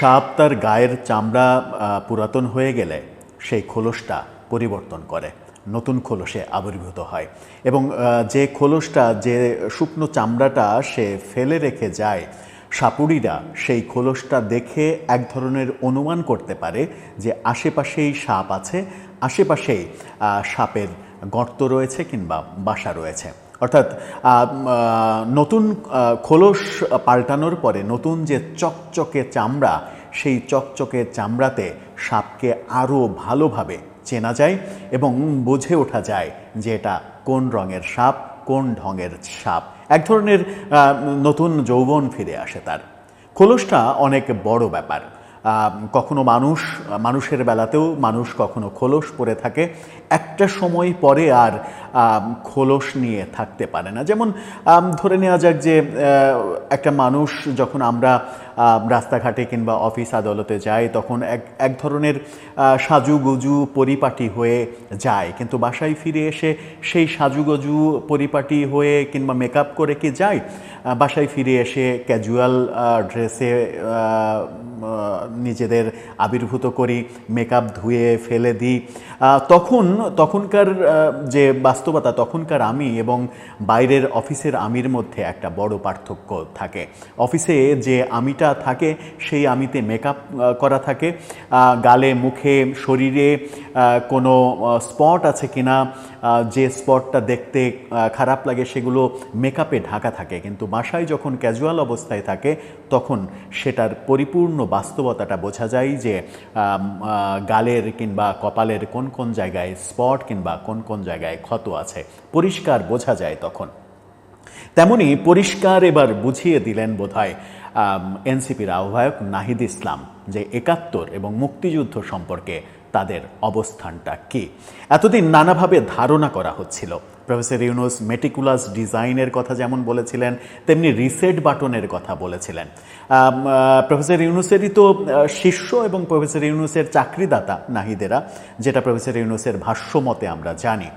সাপ তার গায়ের চামড়া পুরাতন হয়ে গেলে সেই খোলসটা পরিবর্তন করে, নতুন খোলসে আবির্ভূত হয় এবং যে খোলসটা, যে শুকনো চামড়াটা সে ফেলে রেখে যায়, সাপুড়িরা সেই খোলসটা দেখে এক ধরনের অনুমান করতে পারে যে আশেপাশেই সাপ আছে, আশেপাশেই সাপের গর্ত রয়েছে কিংবা বাসা রয়েছে। অর্থাৎ নতুন খোলস পাল্টানোর পরে নতুন যে চকচকে চামড়া, সেই চকচকে চামড়াতে সাপকে আরও ভালোভাবে চেনা যায় এবং বুঝে ওঠা যায় যে এটা কোন রঙের সাপ, কোন ঢঙের সাপ। এক ধরনের নতুন যৌবন ফিরে আসে তার। খোলসটা অনেক বড় ব্যাপার। কখনো মানুষ, মানুষের বেলাতেও মানুষ কখনো খোলস পরে থাকে। একটা সময় পরে আর খোলস নিয়ে থাকতে পারে না। যেমন ধরে নেওয়া যাক যে একটা মানুষ যখন আমরা রাস্তাঘাটে কিংবা অফিস আদালতে যাই, তখন এক এক ধরনের সাজুগুজু পরিপাটি হয়ে যায়। কিন্তু বাসায় ফিরে এসে সেই সাজুগুজু পরিপাটি হয়ে কিংবা মেকআপ করে কি যায়? বাসায় ফিরে এসে ক্যাজুয়াল ড্রেসে নিজেদের আবির্ভূত করি মেকআপ ধুয়ে ফেলে দিই। তখন, তখনকার যে বাস্তবতা, তখনকার আমি এবং বাইরের অফিসের আমির মধ্যে একটা বড় পার্থক্য থাকে। অফিসে যে আমিটা থাকে, সেই আমিতে মেকআপ করা থাকে। গালে, মুখে, শরীরে কোনো স্পট আছে কিনা যে স্পটটা দেখতে খারাপ লাগে সেগুলো মেকআপে ঢাকা থাকে। কিন্তু বাসায় যখন ক্যাজুয়াল অবস্থায় থাকে, তখন সেটার পরিপূর্ণ বাস্তবতাটা বোঝা যায় যে গালের কিংবা কপালের কোন কোন জায়গায় স্পট কিংবা কোন কোন জায়গায় ক্ষত আছে, পরিষ্কার বোঝা যায় তখন। তেমনি পরিষ্কার এবার বুঝিয়ে দিলেন বোধহয় এনসিপির আহ্বায়ক নাহিদ ইসলাম যে, একাত্তর এবং মুক্তিযুদ্ধ সম্পর্কে তাদের অবস্থানটা কি? এতদিন নানাভাবে ধারণা করা হচ্ছিল। প্রফেসর ইউনুস মেটিকুলাস ডিজাইনের কথা যেমন বলেছিলেন, তেমনি রিসেট বাটনের কথা বলেছিলেন। প্রফেসর ইউনুসেরই তো শিষ্য এবং প্রফেসর ইউনুসের চাকরিদাতা নাহিদেরা, যেটা প্রফেসর ইউনুসের ভাষ্যমতে আমরা জানি।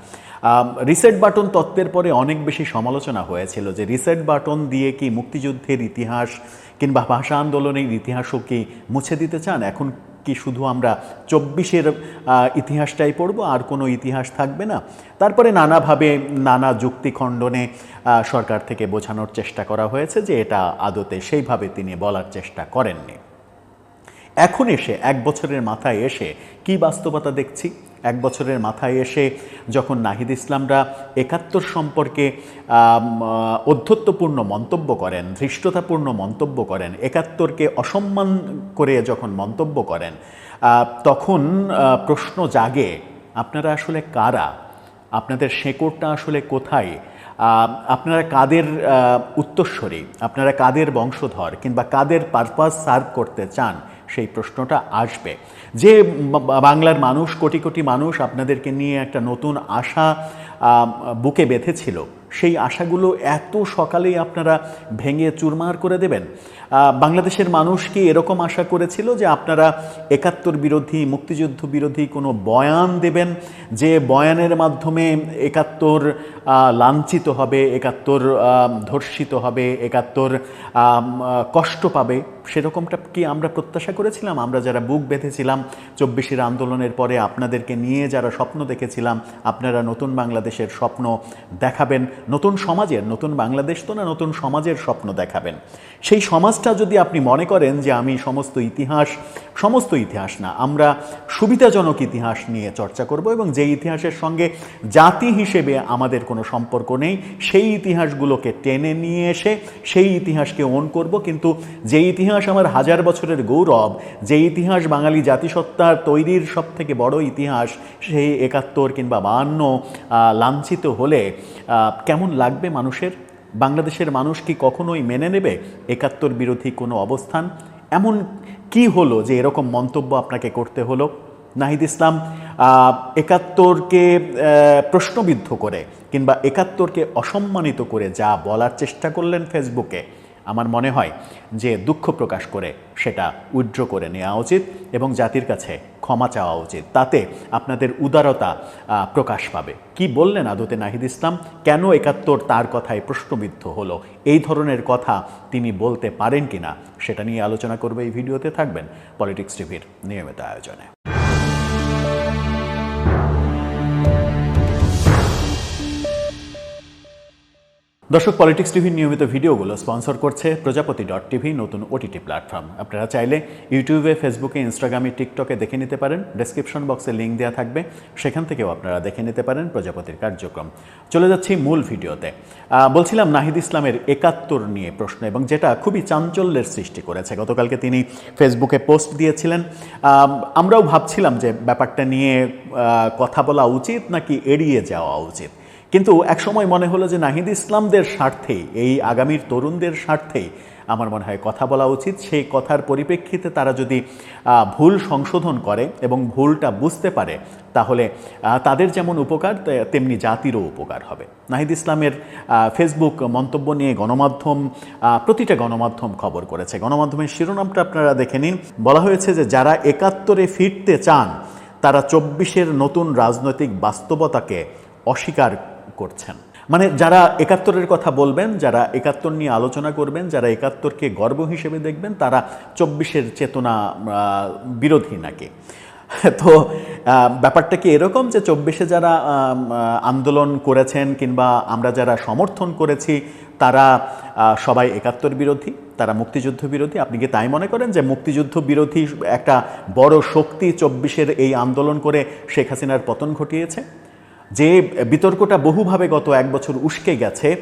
রিসেট বাটন তত্ত্বের পরে অনেক বেশি সমালোচনা হয়েছিল যে রিসেট বাটন দিয়ে কি মুক্তিযুদ্ধের ইতিহাস কিংবা ভাষা আন্দোলনের ইতিহাসও কি মুছে দিতে চান? এখন কি শুধু আমরা চব্বিশের ইতিহাসটাই পড়ব, আর কোনো ইতিহাস থাকবে না। তারপরে নানাভাবে নানা যুক্তি খণ্ডনে সরকার থেকে বোঝানোর চেষ্টা করা হয়েছে যে এটা আদতে সেইভাবে তিনি বলার চেষ্টা করেননি। এখন এসে, এক বছরের মাথায় এসে কি বাস্তবতা দেখছি? এক বছরের মাথায় এসে যখন নাহিদ ইসলামরা একাত্তর সম্পর্কে অধ্যত্বপূর্ণ মন্তব্য করেন, ধৃষ্টতাপূর্ণ মন্তব্য করেন, একাত্তরকে অসম্মান করে যখন মন্তব্য করেন তখন প্রশ্ন জাগে, আপনারা আসলে কারা? আপনাদের শেকড়টা আসলে কোথায়? আপনারা কাদের উত্তরস্বরী আপনারা কাদের বংশধর? কিংবা কাদের পারপাস সার্ভ করতে চান? সেই প্রশ্নটা আসবে। যে বাংলার মানুষ, কোটি কোটি মানুষ আপনাদেরকে নিয়ে একটা নতুন আশা বুকে বেঁধেছিল। সেই আশাগুলো এত সকালেই আপনারা ভেঙে চুরমার করে দেবেন। বাংলাদেশের মানুষ কি এরকম আশা করেছিল যে আপনারা একাত্তর বিরোধী, মুক্তিযুদ্ধ বিরোধী কোনো বয়ান দেবেন? যে বয়ানের মাধ্যমে একাত্তর লাঞ্ছিত হবে, একাত্তর ধর্ষিত হবে, একাত্তর কষ্ট পাবে? সেরকমটা কি আমরা প্রত্যাশা করেছিলাম? আমরা যারা বুক বেঁধেছিলাম চব্বিশের আন্দোলনের পরে আপনাদেরকে নিয়ে যারা স্বপ্ন দেখেছিলাম, আপনারা নতুন বাংলাদেশের স্বপ্ন দেখাবেন। নতুন সমাজের, নতুন বাংলাদেশ তো না, নতুন সমাজের স্বপ্ন দেখাবেন। সেই সমাজটা যদি আপনি মনে করেন যে আমি সমস্ত ইতিহাস সমস্ত ইতিহাস না, আমরা সুবিধাজনক ইতিহাস নিয়ে চর্চা করব এবং যে ইতিহাসের সঙ্গে জাতি হিসেবে আমাদের কোনো সম্পর্ক নেই, সেই ইতিহাসগুলোকে টেনে নিয়ে এসে সেই ইতিহাসকে ওন করব। কিন্তু যে ইতিহাস আমার হাজার বছরের গৌরব, যে ইতিহাস বাঙালি জাতিসত্তার তৈরির সব থেকে বড় ইতিহাস, সেই একাত্তর কিংবা বাহান্ন লাঞ্ছিত হলে কেমন লাগবে মানুষের? বাংলাদেশের মানুষ কি কখনোই মেনে নেবে একাত্তর বিরোধী কোনো অবস্থান? এমন কি হলো যে এরকম মন্তব্য আপনাকে করতে হলো? নাহিদ ইসলাম একাত্তরকে প্রশ্নবিদ্ধ করে কিংবা একাত্তরকে অসম্মানিত করে যা বলার চেষ্টা করলেন ফেসবুকে। আমার মনে হয় যে দুঃখ প্রকাশ করে সেটা উইড্র করে নেওয়া উচিত এবং জাতির কাছে ক্ষমা চাওয়া উচিত। তাতে আপনাদের উদারতা প্রকাশ পাবে। কি বললেন আদতে নাহিদ ইসলাম? কেন একাত্তর তার কথায় প্রশ্নবিদ্ধ হলো? এই ধরনের কথা তিনি বলতে পারেন কিনা, সেটা নিয়ে আলোচনা করবে এই ভিডিওতে থাকবেন পলিটিক্স টিভির নিয়মিত আয়োজনে। দর্শক পলিটিক্স টিভির নিয়মিত ভিডিওগুলো স্পন্সর করছে প্রজাপতি ডট টিভি নতুন ওটিটি প্ল্যাটফর্ম আপনারা চাইলে ইউটিউবে ফেসবুকে ইনস্টাগ্রামে টিকটকে দেখে নিতে পারেন। ডেসক্রিপশন বক্সে লিঙ্ক দেওয়া থাকবে। সেখান থেকেও আপনারা দেখে নিতে পারেন প্রজাপতির কার্যক্রম। চলে যাচ্ছি মূল ভিডিওতে। বলছিলাম নাহিদ ইসলামের একাত্তর নিয়ে প্রশ্ন, এবং যেটা খুবই চাঞ্চল্যের সৃষ্টি করেছে। গতকালকে তিনি ফেসবুকে পোস্ট দিয়েছিলেন। আমরাও ভাবছিলাম যে ব্যাপারটা নিয়ে কথা বলা উচিত নাকি এড়িয়ে যাওয়া উচিত। কিন্তু একসময় মনে হলো যে নাহিদ ইসলামদের স্বার্থেই এই আগামীর তরুণদের স্বার্থেই আমার মনে হয় কথা বলা উচিত। সেই কথার পরিপ্রেক্ষিতে তারা যদি ভুল সংশোধন করে এবং ভুলটা বুঝতে পারে, তাহলে তাদের যেমন উপকার তেমনি জাতিরও উপকার হবে। নাহিদ ইসলামের ফেসবুক মন্তব্য নিয়ে গণমাধ্যম প্রতিটা গণমাধ্যম খবর করেছে। গণমাধ্যমের শিরোনামটা আপনারা দেখে নিন। বলা হয়েছে যে যারা একাত্তরে ফিরতে চান, তারা চব্বিশের নতুন রাজনৈতিক বাস্তবতাকে অস্বীকার করছেন। মানে যারা একাত্তরের কথা বলবেন, যারা একাত্তর নিয়ে আলোচনা করবেন, যারা একাত্তরকে গর্ব হিসেবে দেখবেন, তারা চব্বিশের চেতনা বিরোধী নাকি? তো ব্যাপারটা কি এরকম যে চব্বিশে যারা আন্দোলন করেছেন কিংবা আমরা যারা সমর্থন করেছি, তারা সবাই একাত্তর বিরোধী, তারা মুক্তিযুদ্ধ বিরোধী? আপনি কি তাই মনে করেন যে মুক্তিযুদ্ধ বিরোধী একটা বড় শক্তি চব্বিশের এই আন্দোলন করে শেখ হাসিনার পতন ঘটিয়েছে? যে বিতর্কটা বহুভাবে গত এক বছর উস্কে গেছে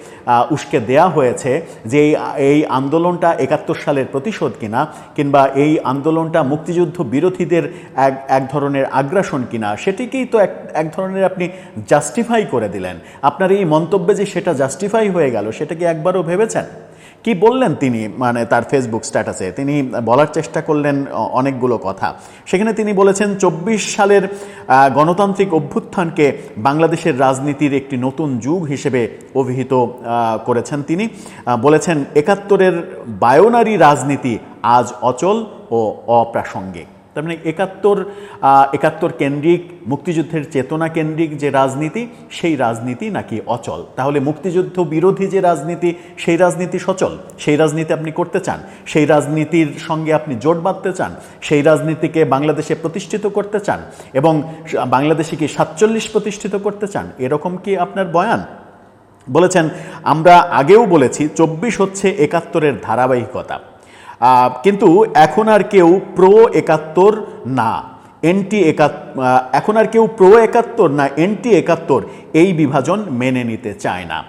উস্কে দেয়া হয়েছে যে এই- আন্দোলনটা একাত্তর সালের প্রতিশোধ কিনা কিংবা এই আন্দোলনটা মুক্তিযুদ্ধ বিরোধীদের এক এক ধরনের আগ্রাসন কিনা, সেটিকেই তো এক এক ধরনের আপনি জাস্টিফাই করে দিলেন। আপনার এই মন্তব্যে যে সেটা জাস্টিফাই হয়ে গেল, সেটা কি একবারও ভেবেছেন? কি বললেন তিনি মানে তার ফেসবুক স্ট্যাটাসে তিনি বলার চেষ্টা করলেন অনেকগুলো কথা। সেখানে তিনি বলেছেন, চব্বিশ সালের গণতান্ত্রিক অভ্যুত্থানকে বাংলাদেশের রাজনীতির একটি নতুন যুগ হিসেবে অভিহিত করেছেন তিনি। বলেছেন, একাত্তরের বায়োনারি রাজনীতি আজ অচল ও অপ্রাসঙ্গিক। তার মানে একাত্তর একাত্তর কেন্দ্রিক মুক্তিযুদ্ধের চেতনা কেন্দ্রিক যে রাজনীতি, সেই রাজনীতি নাকি অচল? তাহলে মুক্তিযুদ্ধ বিরোধী যে রাজনীতি, সেই রাজনীতি সচল? সেই রাজনীতি আপনি করতে চান? সেই রাজনীতির সঙ্গে আপনি জোট বাঁধতে চান? সেই রাজনীতিকে বাংলাদেশে প্রতিষ্ঠিত করতে চান? এবং বাংলাদেশে কি সাতচল্লিশ প্রতিষ্ঠিত করতে চান? এরকম কি আপনার বয়ান? বলেছেন, আমরা আগেও বলেছি, চব্বিশ হচ্ছে একাত্তরের ধারাবাহিকতা। কিন্তু এখন আর কেউ প্রো একাত্তর না, এনটি এখন আর কেউ প্রো একাত্তর না, এনটি একাত্তর এই বিভাজন মেনে নিতে চায় না।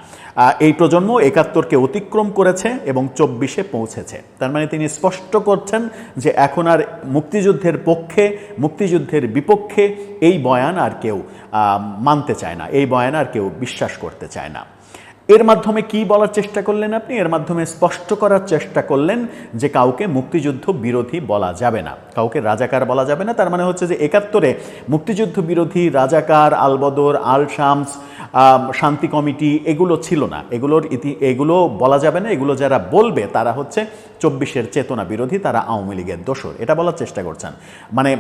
এই প্রজন্ম একাত্তরকে অতিক্রম করেছে এবং চব্বিশে পৌঁছেছে। তার মানে তিনি স্পষ্ট করছেন যে এখন আর মুক্তিযুদ্ধের পক্ষে, মুক্তিযুদ্ধের বিপক্ষে এই বয়ান আর কেউ মানতে চায় না, এই বয়ান আর কেউ বিশ্বাস করতে চায় না। এর মাধ্যমে কি বলার চেষ্টা করলেন আপনি? এর মাধ্যমে স্পষ্ট করার চেষ্টা করলেন যে কাউকে মুক্তিযুদ্ধ বিরোধী বলা যাবে না। কাউকে রাজাকার বলা যাবে না। তার মানে হচ্ছে যে একাত্তরে মুক্তিযুদ্ধ বিরোধী রাজাকার আলবদর, আল শামস শান্তি কমিটি এগুলো ছিল না। এগুলোর ইতি, এগুলো বলা যাবে না, এগুলো যারা বলবে তারা হচ্ছে চব্বিশের চেতনা বিরোধী, তারা আওয়ামী লীগের দোষর। এটা বলার চেষ্টা করছেন। মানে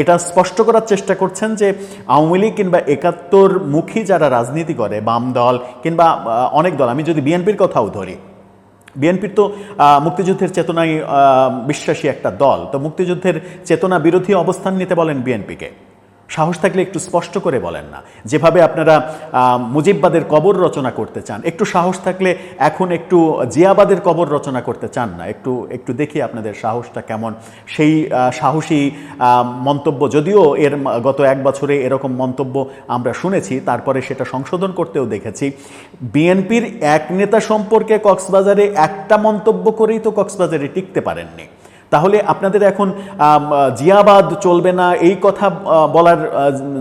এটা স্পষ্ট করার চেষ্টা করছেন যে আওয়ামী লীগ কিংবা একাত্তর মুখী যারা রাজনীতি করে, বাম দল কিংবা অনেক দল, আমি যদি বিএনপির কথাও ধরি। বিএনপির তো মুক্তিযুদ্ধের চেতনায় বিশ্বাসী একটা দল। তো মুক্তিযুদ্ধের চেতনা বিরোধী অবস্থান নিতে বলেন বিএনপিকে। সাহস থাকলে একটু স্পষ্ট করে বলেন না। যেভাবে আপনারা মুজিববাদের কবর রচনা করতে চান, একটু সাহস থাকলে এখন একটু জিয়াবাদের কবর রচনা করতে চান না। একটু একটু দেখি আপনাদের সাহসটা কেমন। সেই সাহসী মন্তব্য, যদিও এর গত এক বছরে এরকম মন্তব্য আমরা শুনেছি, তারপরে সেটা সংশোধন করতেও দেখেছি। বিএনপির এক নেতা সম্পর্কে কক্সবাজারে একটা মন্তব্য করেই তো কক্সবাজারে টিকতে পারেননি। তাহলে আপনাদের এখন জিয়াবাদ চলবে না এই কথা বলার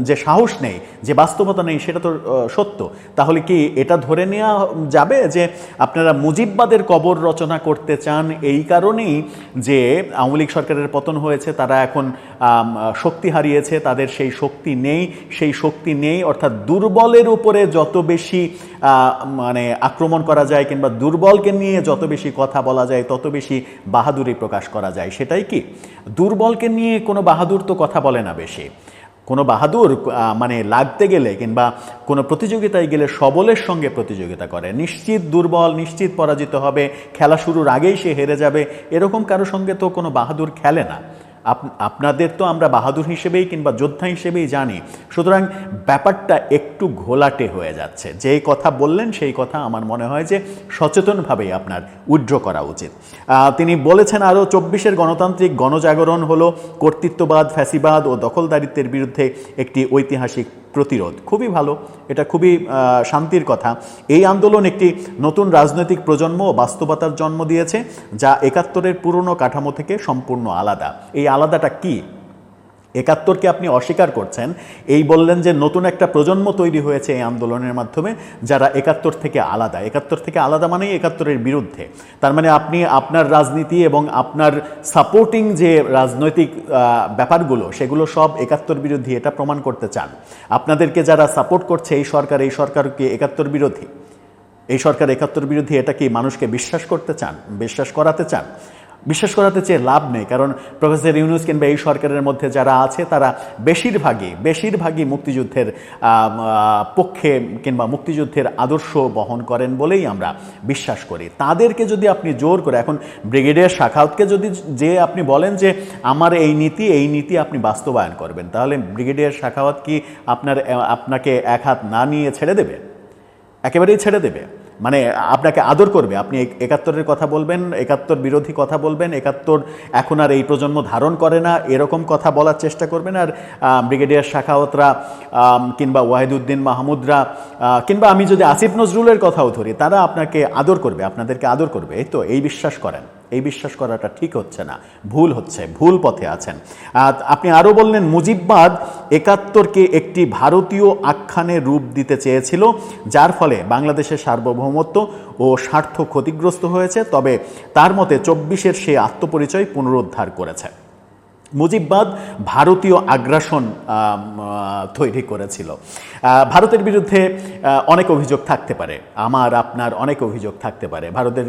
যে সাহস নেই। যে বাস্তবতা নেই সেটা তো সত্য। তাহলে কি এটা ধরে নেওয়া যাবে যে আপনারা মুজিববাদের কবর রচনা করতে চান এই কারণেই যে আওয়ামী লীগ সরকারের পতন হয়েছে, তারা এখন শক্তি হারিয়েছে, তাদের সেই শক্তি নেই, সেই শক্তি নেই, অর্থাৎ দুর্বলের উপরে যত বেশি মানে আক্রমণ করা যায় কিংবা দুর্বলকে নিয়ে যত বেশি কথা বলা যায়, তত বেশি বাহাদুরি প্রকাশ করা যায়, সেটাই কি? দুর্বলকে নিয়ে কোনো বাহাদুর তো কথা বলে না বেশি। কোনো বাহাদুর মানে লাগতে গেলে কিংবা কোনো প্রতিযোগিতায় গেলে সবলের সঙ্গে প্রতিযোগিতা করে। নিশ্চিত দুর্বল, নিশ্চিত পরাজিত হবে, খেলা শুরুর আগেই সে হেরে যাবে, এরকম কারও সঙ্গে তো কোনো বাহাদুর খেলে না। আপনাদের তো আমরা বাহাদুর হিসেবেই কিংবা যোদ্ধা হিসেবেই জানি। সুতরাং ব্যাপারটা একটু ঘোলাটে হয়ে যাচ্ছে। যেই কথা বললেন, সেই কথা আমার মনে হয় যে সচেতনভাবেই আপনার উইড্র করা উচিত। তিনি বলেছেন আরও চব্বিশের গণতান্ত্রিক গণজাগরণ হলো কর্তৃত্ববাদ, ফ্যাসিবাদ ও দখলদারিত্বের বিরুদ্ধে একটি ঐতিহাসিক প্রতিরোধ। খুবই ভালো। এটা খুবই শান্তির কথা। এই আন্দোলন একটি নতুন রাজনৈতিক প্রজন্ম ও বাস্তবতার জন্ম দিয়েছে, যা একাত্তরের পুরনো কাঠামো থেকে সম্পূর্ণ আলাদা। এই আলাদাটা কি? একাত্তরকে আপনি অস্বীকার করছেন। এই বললেন যে নতুন একটা প্রজন্ম তৈরি হয়েছে এই আন্দোলনের মাধ্যমে যারা একাত্তর থেকে আলাদা। একাত্তর থেকে আলাদা মানেই একাত্তরের বিরুদ্ধে। তার মানে আপনি আপনার রাজনীতি এবং আপনার সাপোর্টিং যে রাজনৈতিক ব্যাপারগুলো, সেগুলো সব একাত্তর বিরোধী এটা প্রমাণ করতে চান। আপনাদেরকে যারা সাপোর্ট করছে এই সরকার, এই সরকারকে একাত্তর বিরোধী? এই সরকার একাত্তর বিরোধী এটা কি মানুষকে বিশ্বাস করতে চান? বিশ্বাস করাতে চান? বিশ্বাস করাতে চেয়ে লাভ নেই, কারণ প্রফেসর ইউনুস কিংবা এই সরকারের মধ্যে যারা আছে, তারা বেশিরভাগই বেশিরভাগই মুক্তিযুদ্ধের পক্ষে কিংবা মুক্তিযুদ্ধের আদর্শ বহন করেন বলেই আমরা বিশ্বাস করি। তাদেরকে যদি আপনি জোর করে, এখন ব্রিগেডিয়ার শাখাউতকে যদি যে আপনি বলেন যে, আমার এই নীতি এই নীতি আপনি বাস্তবায়ন করবেন তাহলে ব্রিগেডিয়ার শাখাওয়াত কি আপনার আপনাকে এক হাত না নিয়ে ছেড়ে দেবে? একেবারেই ছেড়ে দেবে? মানে আপনাকে আদর করবে। আপনি একাত্তরের কথা বলবেন, একাত্তর বিরোধী কথা বলবেন, একাত্তর এখন আর এই প্রজন্ম ধারণ করে না, এরকম কথা বলার চেষ্টা করবেন। আর ব্রিগেডিয়ার শাখাওয়াতরা কিংবা ওয়াহিদুদ্দিন মাহমুদরা কিংবা আমি যদি আসিফ নজরুলের কথাও ধরি, তারা আপনাকে আদর করবে, আপনাদেরকে আদর করবে। এই তো, এই বিশ্বাস করেন। এই বিশ্বাস করাটা ঠিক হচ্ছে না, ভুল হচ্ছে, ভুল পথে আছেন। আপনি আরও বললেন, মুজিববাদ একাত্তরকে একটি ভারতীয় আখ্যানে রূপ দিতে চেয়েছিল, যার ফলে বাংলাদেশের সার্বভৌমত্ব ও স্বার্থ ক্ষতিগ্রস্ত হয়েছে, তবে তার মতে চব্বিশের সে আত্মপরিচয় পুনরুদ্ধার করেছে। মুজিববাদ ভারতীয় আগ্রাসন তৈরি করেছিল। ভারতের বিরুদ্ধে অনেক অভিযোগ থাকতে পারে। আমার, আপনার অনেক অভিযোগ থাকতে পারে। ভারতের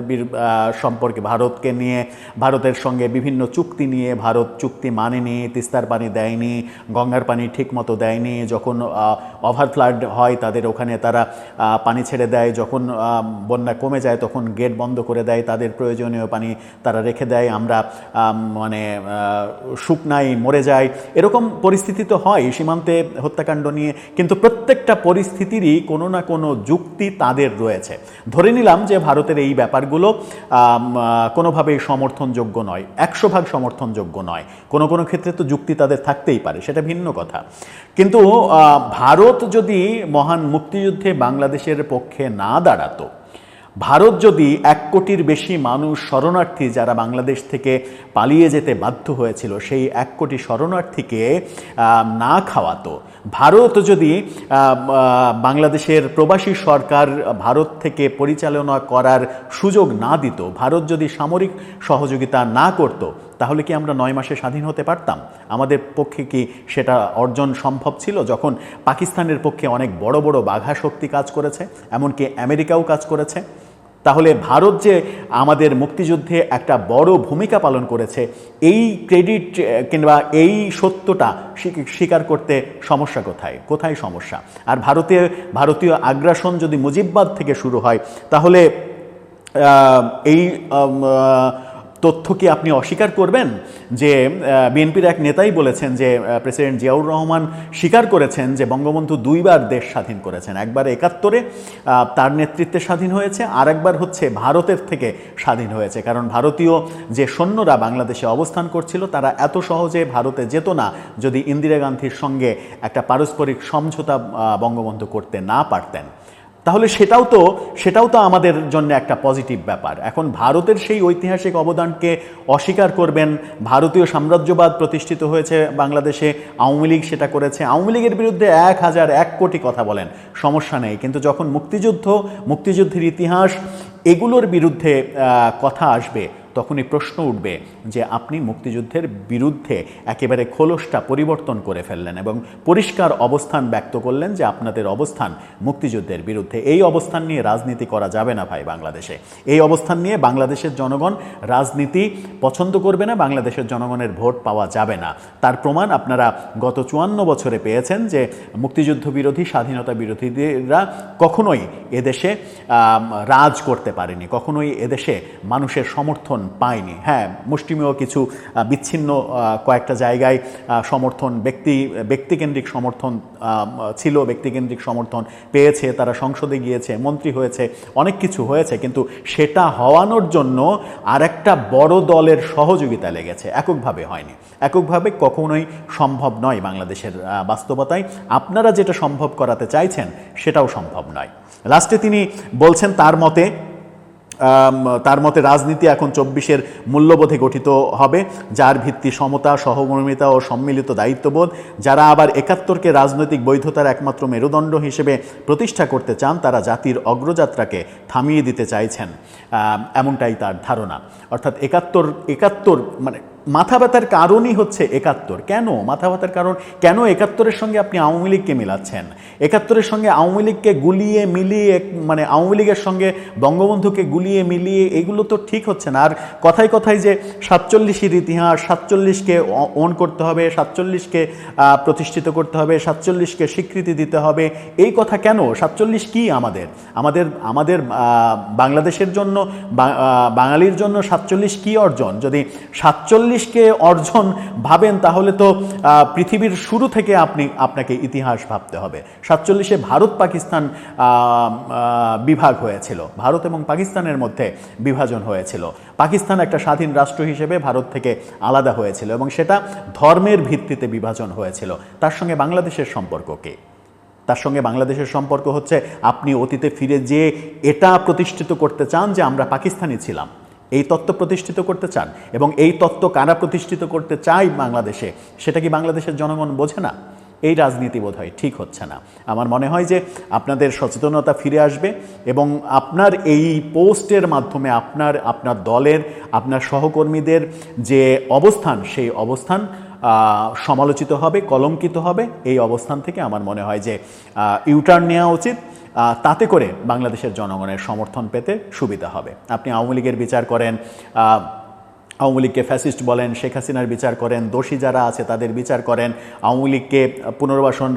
সম্পর্কে ভারতকে নিয়ে, ভারতের সঙ্গে বিভিন্ন চুক্তি নিয়ে, ভারত চুক্তি মানেনি, তিস্তার পানি দেয়নি, গঙ্গার পানি ঠিক মতো দেয়নি, যখন ওভারফ্লাড হয় তাদের ওখানে তারা পানি ছেড়ে দেয়, যখন বন্যা কমে যায় তখন গেট বন্ধ করে দেয়, তাদের প্রয়োজনীয় পানি তারা রেখে দেয়। আমরা মানে আহ, শুকনায় মরে যায়। এরকম পরিস্থিতি তো হয় সীমান্তে হত্যাকাণ্ড নিয়ে। কিন্তু প্রত্যেকটা পরিস্থিতিরই কোনো না কোনো যুক্তি তাদের রয়েছে। ধরে নিলাম যে ভারতের এই ব্যাপারগুলো কোনোভাবেই সমর্থনযোগ্য নয় একশো ভাগ সমর্থনযোগ্য নয়। কোনো কোনো ক্ষেত্রে তো যুক্তি তাদের থাকতেই পারে সেটা ভিন্ন কথা। কিন্তু ভারত যদি মহান মুক্তিযুদ্ধে বাংলাদেশের পক্ষে না দাঁড়াতো ভারত যদি এক কোটির বেশি মানুষ শরণার্থী যারা বাংলাদেশ থেকে পালিয়ে যেতে বাধ্য হয়েছিল, সেই এক কোটি শরণার্থীকে না খাওয়াতো। ভারত যদি বাংলাদেশের প্রবাসী সরকার ভারত থেকে পরিচালনা করার সুযোগ না দিত, ভারত যদি সামরিক সহযোগিতা না করত তাহলে কি আমরা নয় মাসে স্বাধীন হতে পারতাম? আমাদের পক্ষে কি সেটা অর্জন সম্ভব ছিল? যখন পাকিস্তানের পক্ষে অনেক বড় বড় বাঘা শক্তি কাজ করেছে, এমনকি আমেরিকাও কাজ করেছে, তাহলে ভারত যে আমাদের মুক্তিযুদ্ধে একটা বড় ভূমিকা পালন করেছে, এই ক্রেডিট, কিংবা এই সত্যটা স্বীকার করতে সমস্যা কোথায়? কোথায় সমস্যা? আর ভারতে, ভারতীয় আগ্রাসন যদি মুজিববাদ থেকে শুরু হয়, তাহলে এই তথ্য কি আপনি অস্বীকার করবেন? যে বিএনপির এক নেতাই বলেছেন যে প্রেসিডেন্ট জিয়াউর রহমান স্বীকার করেছেন যে, বঙ্গবন্ধু দুইবার দেশ স্বাধীন করেছেন। একবার একাত্তরে তার নেতৃত্বে স্বাধীন হয়েছে আর একবার হচ্ছে ভারতের থেকে স্বাধীন হয়েছে। কারণ ভারতীয় যে সৈন্যরা বাংলাদেশে অবস্থান করছিল, তারা এত সহজে ভারতে যেত না যদি ইন্দিরা গান্ধীর সঙ্গে একটা পারস্পরিক সমঝোতা বঙ্গবন্ধু করতে না পারতেন। তাহলে সেটাও তো সেটাও তো আমাদের জন্য একটা পজিটিভ ব্যাপার। এখন ভারতের সেই ঐতিহাসিক অবদানকে অস্বীকার করবেন, ভারতীয় সাম্রাজ্যবাদ প্রতিষ্ঠিত হয়েছে বাংলাদেশে, আওয়ামী লীগ সেটা করেছে। আওয়ামী লীগের বিরুদ্ধে এক হাজার এক কোটি কথা বলেন, সমস্যা নেই। কিন্তু যখন মুক্তিযুদ্ধ, মুক্তিযুদ্ধের ইতিহাস, এগুলোর বিরুদ্ধে কথা আসবে তখনই প্রশ্ন উঠবে যে আপনি মুক্তিযুদ্ধের বিরুদ্ধে একেবারে খোলসটা পরিবর্তন করে ফেললেন এবং পরিষ্কার অবস্থান ব্যক্ত করলেন যে আপনাদের অবস্থান মুক্তিযুদ্ধের বিরুদ্ধে। এই অবস্থান নিয়ে রাজনীতি করা যাবে না ভাই বাংলাদেশে। এই অবস্থান নিয়ে বাংলাদেশের জনগণ রাজনীতি পছন্দ করবে না, বাংলাদেশের জনগণের ভোট পাওয়া যাবে না। তার প্রমাণ আপনারা গত চুয়ান্ন বছরে পেয়েছেন যে মুক্তিযুদ্ধ বিরোধী, স্বাধীনতা বিরোধীরা কখনোই এদেশে রাজ করতে পারেনি, কখনোই এদেশে মানুষের সমর্থন পায়নি। হ্যাঁ মুষ্টিমেয় কিছু বিচ্ছিন্ন কয়েকটা জায়গায় সমর্থন, ব্যক্তি, ব্যক্তিকেন্দ্রিক সমর্থন ছিল, ব্যক্তিকেন্দ্রিক সমর্থন পেয়েছে, তারা সংসদে গিয়েছে, মন্ত্রী হয়েছে, অনেক কিছু হয়েছে, কিন্তু সেটা হওয়ানোর জন্য আরেকটা বড় দলের সহযোগিতা লেগেছে। এককভাবে হয়নি। এককভাবে কখনোই সম্ভব নয় বাংলাদেশের বাস্তবতায়। আপনারা যেটা সম্ভব করাতে চাইছেন, সেটাও সম্ভব নয়। লাস্টে তিনি বলছেন তার মতে তার মতে রাজনীতি এখন চব্বিশের মূল্যবোধে গঠিত হবে, যার ভিত্তি সমতা, সহমর্মিতা ও সম্মিলিত দায়িত্ববোধ। যারা আবার একাত্তরকে রাজনৈতিক বৈধতার একমাত্র মেরুদণ্ড হিসেবে প্রতিষ্ঠা করতে চান, তারা জাতির অগ্রযাত্রাকে থামিয়ে দিতে চাইছেন। এমনটাই তার ধারণা। অর্থাৎ একাত্তর একাত্তর মানে মাথা ব্যথার কারণই হচ্ছে একাত্তর। কেন? মাথা ব্যথার কারণ, কেন একাত্তরের সঙ্গে আপনি আওয়ামী লীগকে মিলাচ্ছেন? একাত্তরের সঙ্গে আওয়ামী লীগকে গুলিয়ে মিলিয়ে মানে আওয়ামী লীগের সঙ্গে বঙ্গবন্ধুকে গুলিয়ে মিলিয়ে এগুলো তো ঠিক হচ্ছে না। আর কথায় কথায় যে সাতচল্লিশের ইতিহাস, সাতচল্লিশকে অন করতে হবে, সাতচল্লিশকে প্রতিষ্ঠিত করতে হবে, সাতচল্লিশকে স্বীকৃতি দিতে হবে, এই কথা কেন? সাতচল্লিশ কি আমাদের? আমাদের আমাদের বাংলাদেশের জন্য বাঙালির জন্য সাতচল্লিশ কি অর্জন? যদি সাতচল্লিশকে অর্জন ভাবেন, তাহলে তো পৃথিবীর শুরু থেকে আপনি, আপনাকে ইতিহাস ভাবতে হবে। সাতচল্লিশে ভারত পাকিস্তান বিভাগ হয়েছিল। ভারত এবং পাকিস্তানের মধ্যে বিভাজন হয়েছিল। পাকিস্তান একটা স্বাধীন রাষ্ট্র হিসেবে ভারত থেকে আলাদা হয়েছিল এবং সেটা ধর্মের ভিত্তিতে বিভাজন হয়েছিল। তার সঙ্গে বাংলাদেশের সম্পর্ক কে? তার সঙ্গে বাংলাদেশের সম্পর্ক হচ্ছে, আপনি অতীতে ফিরে যে এটা প্রতিষ্ঠিত করতে চান যে আমরা পাকিস্তানি ছিলাম। এই তত্ত্ব প্রতিষ্ঠিত করতে চান এবং এই তত্ত্ব কারা প্রতিষ্ঠিত করতে চাই বাংলাদেশে, সেটা কি বাংলাদেশের জনগণ বোঝে না? এই রাজনীতি বোধ হয় ঠিক হচ্ছে না। আমার মনে হয় যে আপনাদের সচেতনতা ফিরে আসবে এবং আপনার এই পোস্টের মাধ্যমে আপনার আপনার দলের, আপনার সহকর্মীদের যে অবস্থান, সেই অবস্থান সমালোচিত হবে, কলঙ্কিত হবে, এই অবস্থান থেকে আমার মনে হয় যে ইউটার্ন নেওয়া উচিত। তাতে করে বাংলাদেশের জনগণের সমর্থন পেতে সুবিধা হবে। আপনি আওয়ামী লীগের বিচার করেন আওয়ামী লীগকে ফ্যাসিস্ট বলেন, শেখ হাসিনার বিচার করেন, দোষী যারা আছে তাদের বিচার করেন, আওয়ামী লীগকে পুনর্বাসন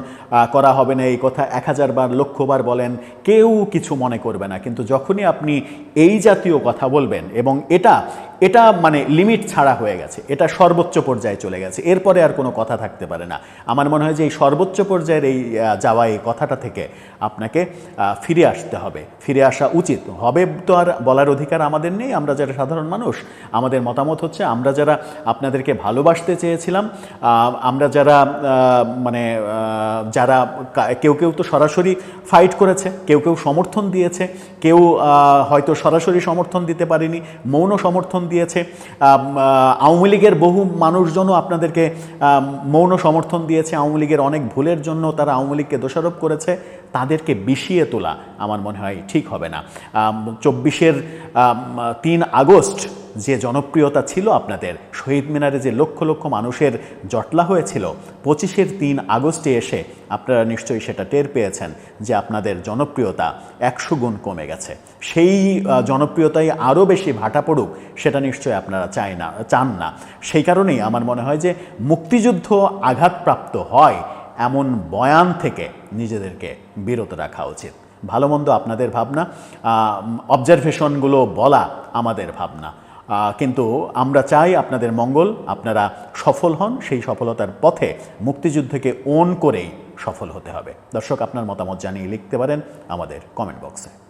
করা হবে না এই কথা এক হাজার বার, লক্ষবার বলেন, কেউ কিছু মনে করবে না। কিন্তু যখনই আপনি এই জাতীয় কথা বলবেন এবং এটা এটা মানে লিমিট ছাড়া হয়ে গেছে, এটা সর্বোচ্চ পর্যায়ে চলে গেছে। এরপরে আর কোনো কথা থাকতে পারে না। আমার মনে হয় যে এই সর্বোচ্চ পর্যায়ের এই যাওয়া এই কথাটা থেকে আপনাকে ফিরে আসতে হবে। ফিরে আসা উচিত। হবে তো আর বলার অধিকার আমাদের নেই। আমরা যারা সাধারণ মানুষ, আমাদের মতামত হচ্ছে আমরা যারা আপনাদেরকে ভালোবাসতে চেয়েছিলাম আমরা যারা মানে যারা কেউ কেউ তো সরাসরি ফাইট করেছে, কেউ কেউ সমর্থন দিয়েছে, কেউ হয়তো সরাসরি সমর্থন দিতে পারেনি, মৌন সমর্থন দিয়েছে। আওয়ামী লীগের বহু মানুষজনও আপনাদেরকে মৌন সমর্থন দিয়েছে। আওয়ামী লীগের অনেক ভুলের জন্য তারা আওয়ামী লীগকে দোষারোপ করেছে। তাদেরকে বিষিয়ে তোলা আমার মনে হয় ঠিক হবে না। চব্বিশের তিন আগস্ট যে জনপ্রিয়তা ছিল আপনাদের, শহীদ মিনারে যে লক্ষ লক্ষ মানুষের জটলা হয়েছিল, পঁচিশের তিন আগস্টে এসে আপনারা নিশ্চয়ই সেটা টের পেয়েছেন যে আপনাদের জনপ্রিয়তা একশো গুণ কমে গেছে। সেই জনপ্রিয়তায় আরও বেশি ভাটা পড়ুক, সেটা নিশ্চয়ই আপনারা চাই না, চান না। সেই কারণেই আমার মনে হয় যে মুক্তিযুদ্ধ আঘাতপ্রাপ্ত হয় এমন বয়ান থেকে নিজেদেরকে বিরত রাখা উচিত। ভালো মন্দ আপনাদের ভাবনা অবজারভেশনগুলো বলা আমাদের ভাবনা। কিন্তু আমরা চাই আপনাদের মঙ্গল, আপনারা সফল হন, সেই সফলতার পথে মুক্তিযুদ্ধকে ওন করেই সফল হতে হবে। দর্শক, আপনার মতামত জানিয়ে লিখতে পারেন আমাদের কমেন্ট বক্সে